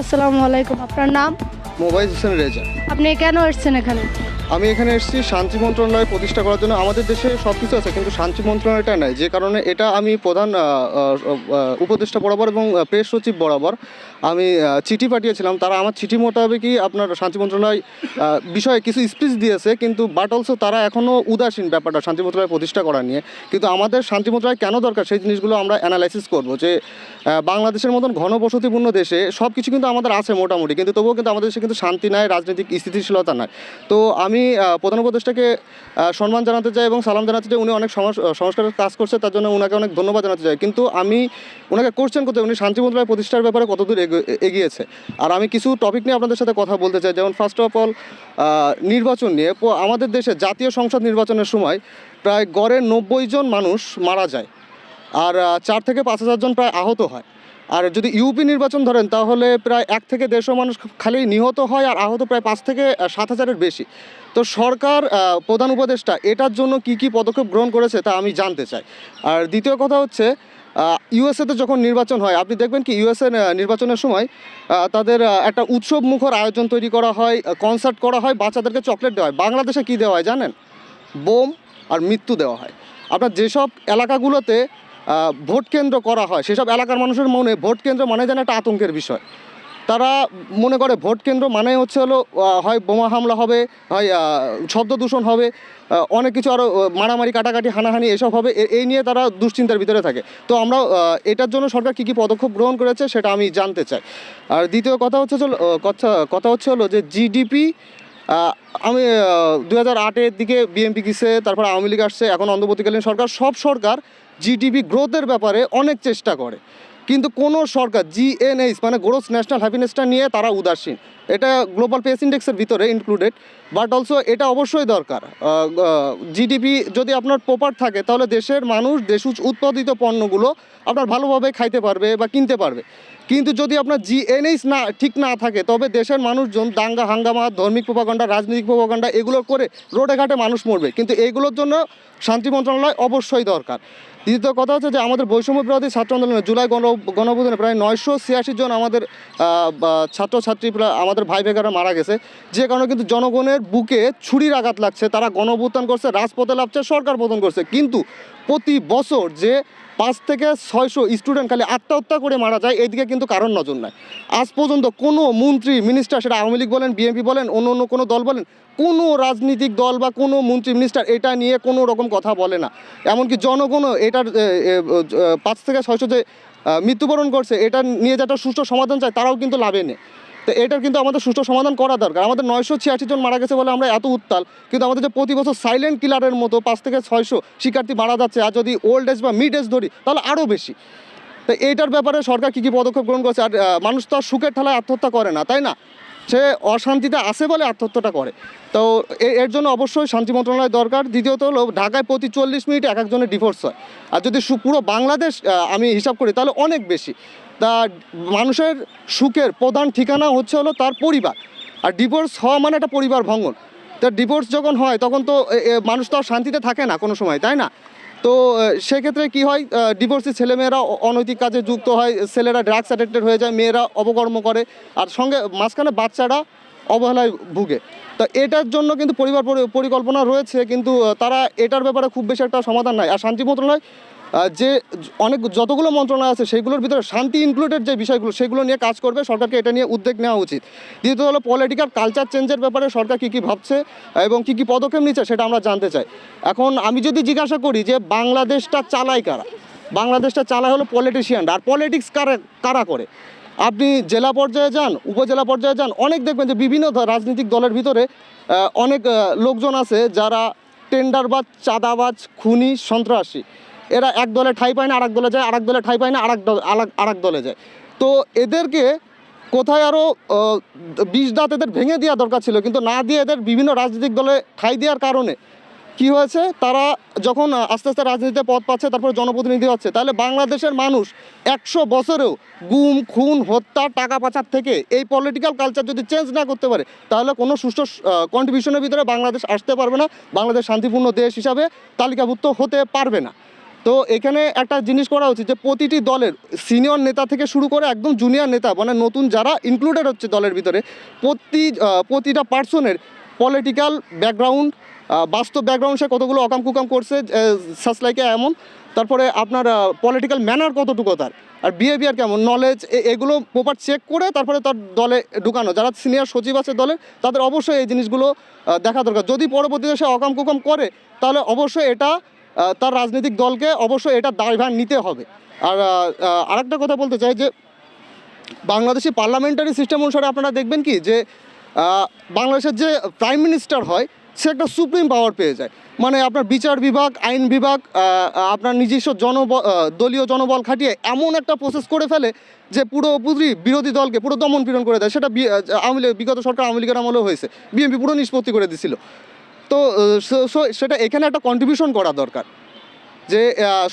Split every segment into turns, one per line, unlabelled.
আসসালামু আলাইকুম আপনার নাম?
মোবাইল হোসেন রেজা।
আপনি কেন এসেছেন এখানে?
আমি এখানে এসেছি, শান্তি মন্ত্রণালয় প্রতিষ্ঠা করার জন্য। আমাদের দেশে সব কিছু আছে, কিন্তু শান্তি মন্ত্রণালয়টা নাই। যে কারণে এটা আমি প্রধান উপদেষ্টা বরাবর এবং প্রেস সচিব বরাবর আমি চিঠি পাঠিয়েছিলাম। তারা আমার চিঠি মোতাবেকই আপনার শান্তি মন্ত্রণালয় বিষয়ে কিছু স্পিচ দিয়েছে, কিন্তু বাট অলসো তারা এখনও উদাসীন ব্যাপারটা শান্তি মন্ত্রণালয় প্রতিষ্ঠা করা নিয়ে। কিন্তু আমাদের শান্তি মন্ত্রণালয় কেন দরকার সেই জিনিসগুলো আমরা অ্যানালাইসিস করব। যে বাংলাদেশের মতন ঘনবসতিপূর্ণ দেশে সব কিছু কিন্তু আমাদের আছে মোটামুটি, কিন্তু তবুও কিন্তু আমাদের দেশে কিন্তু শান্তি নাই, রাজনৈতিক স্থিতিশীলতা নাই। তো আমি আহ, প্রধান উপদেষ্টাকে সম্মান জানাতে চাই এবং সালাম জানাতে চাই। উনি অনেক সংস্কারের কাজ করছে তার জন্য ওনাকে অনেক ধন্যবাদ জানাতে চাই। কিন্তু আমি ওনাকে কোশ্চেন করতে উনি শান্তি মন্ত্রণালয় প্রতিষ্ঠার ব্যাপারে কতদূর এগো- এগিয়েছে? আর আমি কিছু টপিক নিয়ে আপনাদের সাথে কথা বলতে চাই। যেমন ফার্স্ট অফ অল নির্বাচন নিয়ে। আমাদের দেশে জাতীয় সংসদ নির্বাচনের সময় প্রায় গড়ে নব্বই জন মানুষ মারা যায়। আর চার থেকে পাঁচ হাজার জন প্রায় আহত হয়। আর যদি ইউপি নির্বাচন ধরেন, তাহলে প্রায় এক থেকে দেড়শো মানুষ খালি নিহত হয় আর আহত প্রায় পাঁচ থেকে সাত হাজারের বেশি। তো সরকার প্রধান উপদেষ্টা এটার জন্য কি কি পদক্ষেপ গ্রহণ করেছে তা আমি জানতে চাই। আর দ্বিতীয় কথা হচ্ছে ইউএসএতে যখন নির্বাচন হয়, আপনি দেখবেন কি ইউএসএ নির্বাচনের সময় তাদের একটা উৎসব মুখর আয়োজন তৈরি করা হয় কনসার্ট করা হয়, বাচ্চাদেরকে চকলেট দেওয়া হয়। বাংলাদেশে কি দেওয়া হয় জানেন? বোম আর মৃত্যু দেওয়া হয়। আপনার যেসব এলাকাগুলোতে ভোট কেন্দ্র করা হয়। সেসব এলাকার মানুষের মনে ভোট কেন্দ্র মানে যেন একটা আতঙ্কের বিষয়। তারা মনে করে ভোট কেন্দ্র মানে হচ্ছে হলো হয় বোমা হামলা হবে, হয় শব্দ দূষণ হবে অনেক কিছু আরও মারামারি, কাটাকাটি, হানাহানি এসব হবে এই নিয়ে তারা দুশ্চিন্তার ভিতরে থাকে। তো আমরা এটার জন্য সরকার কী কী পদক্ষেপ গ্রহণ করেছে সেটা আমি জানতে চাই। আর দ্বিতীয় কথা হচ্ছে কথা কথা হচ্ছে হলো যে জিডিপি আমি দু হাজার আটের দিকে বিএনপি গেছে, তারপর আওয়ামী লীগ আসছে, এখন অন্তর্বর্তীকালীন সরকার, সব সরকার জিডিপি গ্রোথের ব্যাপারে অনেক চেষ্টা করে। কিন্তু কোনো সরকার জিএনএইচ মানে গ্রোথ ন্যাশনাল হ্যাপিনেসটা নিয়ে তারা উদাসীন। এটা গ্লোবাল পেস ইন্ডেক্সের ভিতরে ইনক্লুডেড বাট অলসো এটা অবশ্যই দরকার। জিডিপি যদি আপনার প্রপার থাকে, তাহলে দেশের মানুষ দেশ উৎপাদিত পণ্যগুলো আপনার ভালোভাবে খাইতে পারবে বা কিনতে পারবে। কিন্তু যদি আপনার জিএনএইচ না, ঠিক না থাকে, তবে দেশের মানুষজন দাঙ্গা, হাঙ্গামা, ধর্মিক প্রপাগান্ডা রাজনৈতিক প্রপাগান্ডা এগুলো করে রোডে ঘাটে মানুষ মরবে। কিন্তু এইগুলোর জন্য শান্তি মন্ত্রণালয় অবশ্যই দরকার। দ্বিতীয় কথা হচ্ছে যে আমাদের বৈষম্য বিরোধী ছাত্র আন্দোলনে জুলাই গণ গণঅভ্যুত্থানে প্রায় নয়শো ছিয়াশি জন আমাদের ছাত্রছাত্রী আমাদের ভাই বেগারা মারা গেছে। যে কারণে কিন্তু জনগণের বুকে ছুরির আঘাত লাগছে। তারা গণঅভ্যুত্থান করছে, রাজপথে লাভছে সরকার পতন করছে। কিন্তু প্রতি বছর যে পাঁচ থেকে ছয়শো স্টুডেন্ট খালি আত্মহত্যা করে মারা যায় এইদিকে কিন্তু কারণ নজর নাই। আজ পর্যন্ত কোনো মন্ত্রী মিনিস্টার সেটা আওয়ামী লীগ বলেন বিএনপি বলেন, অন্য অন্য কোনো দল বলেন, কোনো রাজনৈতিক দল বা কোনো মন্ত্রী মিনিস্টার এটা নিয়ে কোনো রকম কথা বলে না। এমনকি জনগণও এটার পাঁচ থেকে ছয়শো যে মৃত্যুবরণ করছে, এটা নিয়ে যে একটা সুষ্ঠু সমাধান চায়, তারাও কিন্তু লাভে নেই। তো এটার কিন্তু আমাদের সুষ্ঠু সমাধান করা দরকার। আমাদের নয়শো ছিয়াশি জন মারা গেছে বলে আমরা এত উত্তাল, কিন্তু আমাদের যে প্রতি বছর সাইলেন্ট কিলারের মতো পাঁচ থেকে ছয়শো শিক্ষার্থী মারা যাচ্ছে, আর যদি ওল্ড এজ বা মিড এজ ধরি, তাহলে আরও বেশি। তো এইটার ব্যাপারে সরকার কী কী পদক্ষেপ গ্রহণ করছে? আর মানুষ তো আর সুখের ঠেলায় আত্মহত্যা করে না, তাই না? সে অশান্তিতে আসে বলে আত্মহত্যাটা করে। তো এর জন্য অবশ্যই শান্তি মন্ত্রণালয় দরকার। দ্বিতীয়ত হলো, ঢাকায় প্রতি চল্লিশ মিনিটে এক একজনের ডিভোর্স হয়। আর যদি পুরো বাংলাদেশ আমি হিসাব করি, তাহলে অনেক বেশি। তা মানুষের সুখের প্রধান ঠিকানা হচ্ছে হলো তার পরিবার। আর ডিভোর্স হওয়া মানে একটা পরিবার ভঙ্গন তা ডিভোর্স যখন হয়, তখন তো মানুষ তো আর শান্তিতে থাকে না কোনো সময়, তাই না? তো সেক্ষেত্রে কি হয় ডিভোর্সি ছেলেমেয়েরা অনৈতিক কাজে যুক্ত হয়, ছেলেরা ড্রাগস অ্যাডিক্টেড হয়ে যায়, মেয়েরা অপকর্ম করে, আর সঙ্গে মাঝখানে বাচ্চারা অবহেলায় ভুগে। তো এটার জন্য কিন্তু পরিবার পরি- পরিকল্পনা রয়েছে, কিন্তু তারা এটার ব্যাপারে খুব বেশি একটা সমাধান নাই। আর শান্তি মন্ত্রণালয় যে অনেক, যতগুলো মন্ত্রণালয় আছে সেগুলোর ভিতরে শান্তি ইনক্লুডেড যে বিষয়গুলো, সেগুলো নিয়ে কাজ করবে, সরকারকে এটা নিয়ে উদ্যোগ নেওয়া উচিত। দ্বিতীয় হলো পলিটিক্যাল কালচার চেঞ্জের ব্যাপারে সরকার কী কী ভাবছে, এবং কী কী পদক্ষেপ নিচ্ছে, সেটা আমরা জানতে চাই। এখন আমি যদি জিজ্ঞাসা করি যে বাংলাদেশটা চালায় কারা? বাংলাদেশটা চালায় হলো পলিটিশিয়ান আর পলিটিক্স কারা কারা করে? আপনি জেলা পর্যায়ে যান, উপজেলা পর্যায়ে যান, অনেক দেখবেন যে বিভিন্ন রাজনৈতিক দলের ভিতরে অনেক লোকজন আছে যারা টেন্ডারবাজ, চাঁদাবাজ, খুনি, সন্ত্রাসী। এরা এক দলে ঠাই পায় না, আরেক দলে যায়, আরেক দলে ঠাই পায় না, আরেক দল আলাক- আরেক দলে যায়। তো এদেরকে কোথায় আরও বিষ দাঁত এদের ভেঙে দেওয়া দরকার ছিল, কিন্তু না দিয়ে এদের বিভিন্ন রাজনৈতিক দলে ঠাই দেওয়ার কারণে কি হয়েছে? তারা যখন আস্তে আস্তে রাজনীতিতে পদ পাচ্ছে, তারপর জনপ্রতিনিধি হচ্ছে, তাহলে বাংলাদেশের মানুষ একশো বছরেও গুম, খুন, হত্যা, টাকা পাচার থেকে এই পলিটিক্যাল কালচার যদি চেঞ্জ না করতে পারে, তাহলে কোনো সুষ্ঠু কন্ট্রিবিউশনের ভিতরে বাংলাদেশ আসতে পারবে না। বাংলাদেশ শান্তিপূর্ণ দেশ হিসাবে তালিকাভুক্ত হতে পারবে না। তো এখানে একটা জিনিস করা উচিত যে, প্রতিটি দলের সিনিয়র নেতা থেকে শুরু করে একদম জুনিয়র নেতা মানে নতুন যারা ইনক্লুডেড হচ্ছে দলের ভিতরে, প্রতি প্রতিটা পার্সনের পলিটিক্যাল ব্যাকগ্রাউন্ড বাস্তব ব্যাকগ্রাউন্ড সে কতগুলো অকাম কুকাম করছে সাস লাইকে এমন। তারপরে আপনার পলিটিক্যাল ম্যানার কতটুকু তার? আর বিহেভিয়ার কেমন? নলেজ এগুলো প্রপার চেক করে তারপরে তার দলে ঢুকানো। যারা সিনিয়র সচিব আছে দলে, তাদের অবশ্যই এই জিনিসগুলো দেখা দরকার। যদি পরবর্তীতে সে অকাম কুকাম করে, তাহলে অবশ্যই এটা তার রাজনৈতিক দলকে অবশ্যই এটা দায়ভার নিতে হবে। আর আরেকটা কথা বলতে চাই যে, বাংলাদেশি পার্লামেন্টারি সিস্টেম অনুসারে আপনারা দেখবেন কি যে বাংলাদেশের যে প্রাইম মিনিস্টার হয় সে একটা সুপ্রিম পাওয়ার পেয়ে যায়। মানে আপনার বিচার বিভাগ, আইন বিভাগ আপনার নিজস্ব জনব দলীয় জনবল খাটিয়ে এমন একটা প্রসেস করে ফেলে যে পুরো পুরি বিরোধী দলকে পুরো দমন পীড়ন করে দেয়। সেটা আওয়ামী বিগত সরকার আওয়ামী লীগের আমলেও হয়েছে। বিএনপি পুরো নিষ্পত্তি করে দিছিল। তো সেটা এখানে একটা কন্ট্রিবিউশন করা দরকার। যে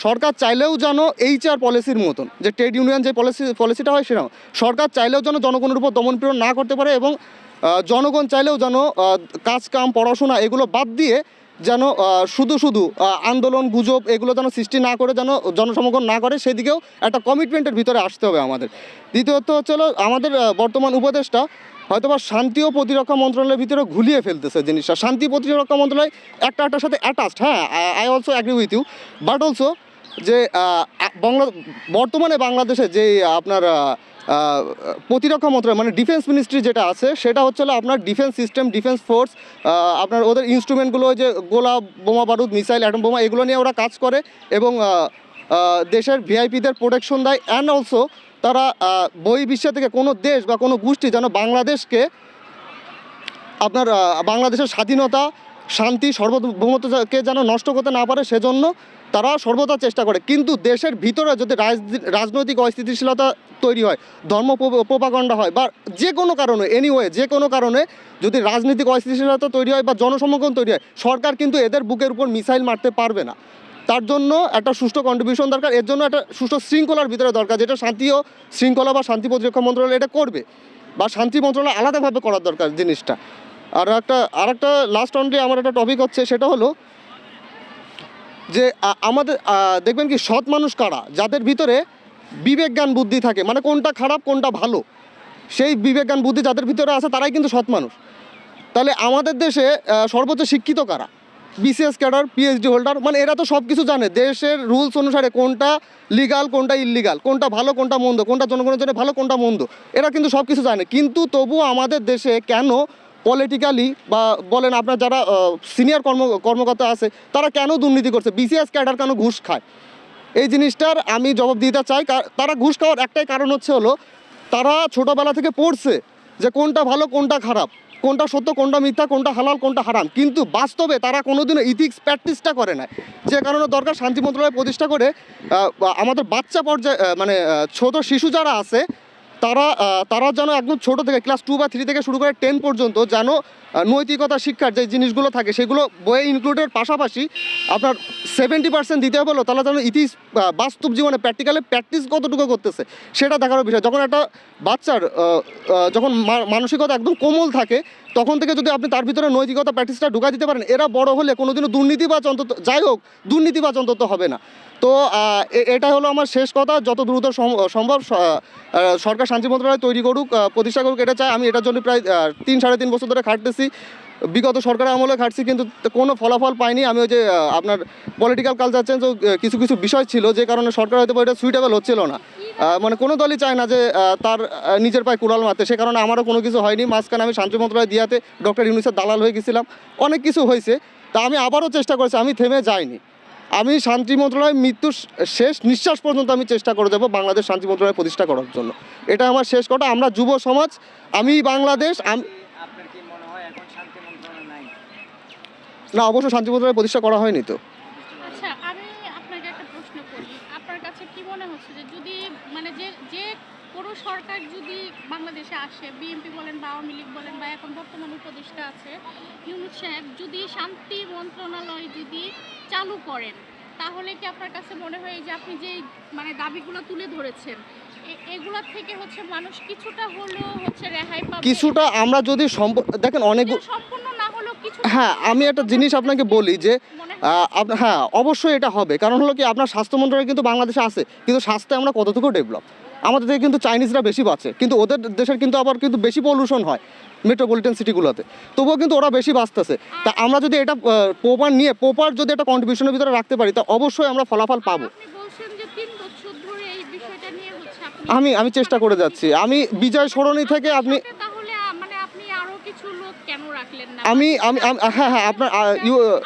সরকার চাইলেও যেন এইচআর পলিসির মতন, যে ট্রেড ইউনিয়ন যে পলিসি পলিসিটা হয় সেরকম। সরকার চাইলেও যেন জনগণের উপর দমন পীড়ন না করতে পারে এবং জনগণ চাইলেও যেন কাজ, কাম, পড়াশোনা এগুলো বাদ দিয়ে যেন শুধু শুধু আন্দোলন, গুজব এগুলো যেন সৃষ্টি না করে, যেন জনসমগণ না করে, সেদিকেও একটা কমিটমেন্টের ভিতরে আসতে হবে আমাদের। দ্বিতীয়ত হচ্ছে আমাদের বর্তমান উপদেশটা হয়তোবা শান্তি ও প্রতিরক্ষা মন্ত্রণালয়ের ভিতরে ঘুলিয়ে ফেলতেছে জিনিসটা। শান্তি প্রতিরক্ষা মন্ত্রণালয় একটা একটার সাথে অ্যাটাচড হ্যাঁ I also agree with you but also যে বাংলা বর্তমানে বাংলাদেশে যে আপনার প্রতিরক্ষা মন্ত্রণালয় মানে ডিফেন্স মিনিস্ট্রি যেটা আছে সেটা হচ্ছে আপনার ডিফেন্স সিস্টেম ডিফেন্স ফোর্স আপনার ওদের ইনস্ট্রুমেন্টগুলো যে গোলা বোমা বারুদ মিসাইল অ্যাটম বোমা এগুলো নিয়ে ওরা কাজ করে এবং দেশের ভিআইপিদের প্রোটেকশন দেয়। অ্যান্ড অলসো তারা আহ, বিশ্ব থেকে কোনো দেশ বা কোনো গোষ্ঠী যেন বাংলাদেশকে আপনার বাংলাদেশের স্বাধীনতা শান্তি সার্বভৌমত্বকে যেন নষ্ট করতে না পারে, সেজন্য তারা সর্বদা চেষ্টা করে। কিন্তু দেশের ভিতরে যদি রাজ- রাজনৈতিক অস্থিতিশীলতা তৈরি হয়, ধর্ম প্রপাগণ্ডা হয়, বা যে কোনো কারণে এনিওয়ে যে কোনো কারণে যদি রাজনৈতিক অস্থিতিশীলতা তৈরি হয় বা জনসমগণ তৈরি হয়, সরকার কিন্তু এদের বুকের উপর মিসাইল মারতে পারবে না। তার জন্য একটা সুষ্ঠু কন্ট্রিবিউশন দরকার, এর জন্য একটা সুষ্ঠু শৃঙ্খলার ভিতরে দরকার, যেটা শান্তি ও শৃঙ্খলা বা শান্তি প্রতিরক্ষা মন্ত্রণালয় এটা করবে। বা শান্তি মন্ত্রণালয় আলাদাভাবে করার দরকার জিনিসটা। আর একটা আর একটা লাস্ট অনলি আমার একটা টপিক হচ্ছে, সেটা হলো যে আমাদের দেখবেন কি, সৎ মানুষ কারা? যাদের ভিতরে বিবেক জ্ঞান বুদ্ধি থাকে। মানে কোনটা খারাপ, কোনটা ভালো? সেই বিবেক জ্ঞান বুদ্ধি যাদের ভিতরে আছে, তারাই কিন্তু সৎ মানুষ। তাহলে আমাদের দেশে সর্বোচ্চ শিক্ষিত কারা? বিসিএস ক্যাডার পিএইচডি হোল্ডার মানে এরা তো সব কিছু জানে। দেশের রুলস অনুসারে কোনটা লিগাল কোনটা ইললিগাল কোনটা ভালো, কোনটা মন্দ, কোনটা জনগণের জন্য ভালো, কোনটা মন্দ। এরা কিন্তু সব কিছু জানে। কিন্তু তবুও আমাদের দেশে কেন পলিটিক্যালি বা বলেন আপনার যারা সিনিয়র কর্ম, কর্মকর্তা আছে, তারা কেন দুর্নীতি করছে? বিসিএস ক্যাডার কেন ঘুষ খায়? এই জিনিসটার আমি জবাব দিতে চাই তারা ঘুষ খাওয়ার একটাই কারণ হচ্ছে হলো, তারা ছোটোবেলা থেকে পড়ছে যে কোনটা ভালো, কোনটা খারাপ, কোনটা সত্য, কোনটা মিথ্যা, কোনটা হালাল, কোনটা হারাম। কিন্তু বাস্তবে তারা কোনোদিনও ইথিক্স প্র্যাকটিসটা করে না। যে কারণে দরকার শান্তি মন্ত্রণালয় প্রতিষ্ঠা করে আমাদের বাচ্চা পর্যায়ে মানে ছোট শিশু যারা আছে তারা তারা যেন একদম ছোট থেকে ক্লাস টু বা থ্রি থেকে শুরু করে টেন পর্যন্ত যেন নৈতিকতা, শিক্ষার যে জিনিসগুলো থাকে, সেগুলো বইয়ে ইনক্লুডের পাশাপাশি আপনার সেভেন্টি পার্সেন্ট দিতে হবে তাহলে যেন ইতি বাস্তব জীবনে প্র্যাকটিক্যালে প্র্যাকটিস কতটুকু করতেছে, সেটা দেখার বিষয়। যখন একটা বাচ্চার যখন মানসিকতা একদম কোমল থাকে তখন থেকে যদি আপনি তার ভিতরে নৈতিকতা প্র্যাকটিসটা ঢুকা দিতে পারেন, এরা বড় হলে কোনোদিনও দুর্নীতিবাজ অন্তত যাই হোক দুর্নীতিবাজ অন্তত হবে না। তো এটা হলো আমার শেষ কথা। যত দ্রুত সম- সম্ভব সরকার শান্তি মন্ত্রণালয় তৈরি করুক প্রতিষ্ঠা করুক, এটা চাই। আমি এটার জন্য প্রায় তিন সাড়ে তিন বছর ধরে খাটতেছি। বিগত সরকারের আমলে খাটছি কিন্তু কোনো ফলাফল পাইনি। আমি ওই যে আপনার পলিটিক্যাল কালচার চেঞ্জ কিছু কিছু বিষয় ছিল, যে কারণে সরকার হয়তো এটা সুইটেবল হচ্ছিল না। মানে কোনো দলই চায় না যে তার নিজের পায়ে কুড়াল মারতে। সে কারণে আমারও কোনো কিছু হয়নি। মাঝখানে আমি শান্তি মন্ত্রণালয় দিয়াতে ডক্টর ইউনুসের দালাল হয়ে গেছিলাম। অনেক কিছু হয়েছে। তা আমি আবারও চেষ্টা করেছি, আমি থেমে যাইনি। আমি শান্তি মন্ত্রণালয় মৃত্যুর শেষ নিঃশ্বাস পর্যন্ত আমি চেষ্টা করে যাব বাংলাদেশ শান্তি মন্ত্রণালয় প্রতিষ্ঠা করার জন্য। এটা আমার শেষ কথা। আমরা যুব সমাজ, আমি বাংলাদেশ, আম-
আপনার কি মনে হয় এখন শান্তি মন্ত্রণালয় নাই
না অবশ্য শান্তি মন্ত্রণালয় প্রতিষ্ঠা করা হয়নি তো।
আচ্ছা আমি আপনাকে একটা প্রশ্ন করি। আপনার কাছে কি মনে হচ্ছে যে যদি মানে যে যে কোনো সরকার যদি বাংলাদেশে আসে বিএনপি বলেন বা আওয়ামী লীগ বলেন বা এখন বর্তমান উপদেষ্টা আছে ইউনুস সাহেব যদি শান্তি মন্ত্রণালয় যদি চালু করেন তাহলে কি আপনার কাছে মনে হয় যে আপনি যে মানে দাবিগুলো তুলে ধরেছেন থেকে হচ্ছে মানুষ কিছুটা হলেও হচ্ছে রেহাই পাবে?
কিছুটা আমরা যদি দেখেন অনেক
সম্পূর্ণ
হ্যাঁ আমি একটা জিনিস আপনাকে বলি যে
হয়
অবশ্যই এটা হবে। কারণ হলো কি আপনার স্বাস্থ্য মন্ত্রণালয় কিন্তু বাংলাদেশে আছে কিন্তু স্বাস্থ্যে আমরা কতটুকু ডেভেলপ আমাদের থেকে কিন্তু চাইনিজরা বেশি বাঁচে কিন্তু ওদের দেশের কিন্তু আবার কিন্তু বেশি পলিউশন হয় মেট্রোপলিটন সিটিগুলোতে তবুও কিন্তু ওরা বেশি বাঁচতেছে। তা আমরা যদি এটা প্রপার নিয়ে প্রপার যদি একটা কন্ট্রিবিউশনের ভিতরে রাখতে পারি তা অবশ্যই আমরা ফলাফল পাবো। আমি আমি চেষ্টা করে যাচ্ছি। আমি বিজয় সরণি থেকে আপনি
সাথে তাহলে আ, মানে আপনি আরও কিছু লোক কেন রাখলেন না
আমি আমি হ্যাঁ হ্যাঁ আপনার ইউ-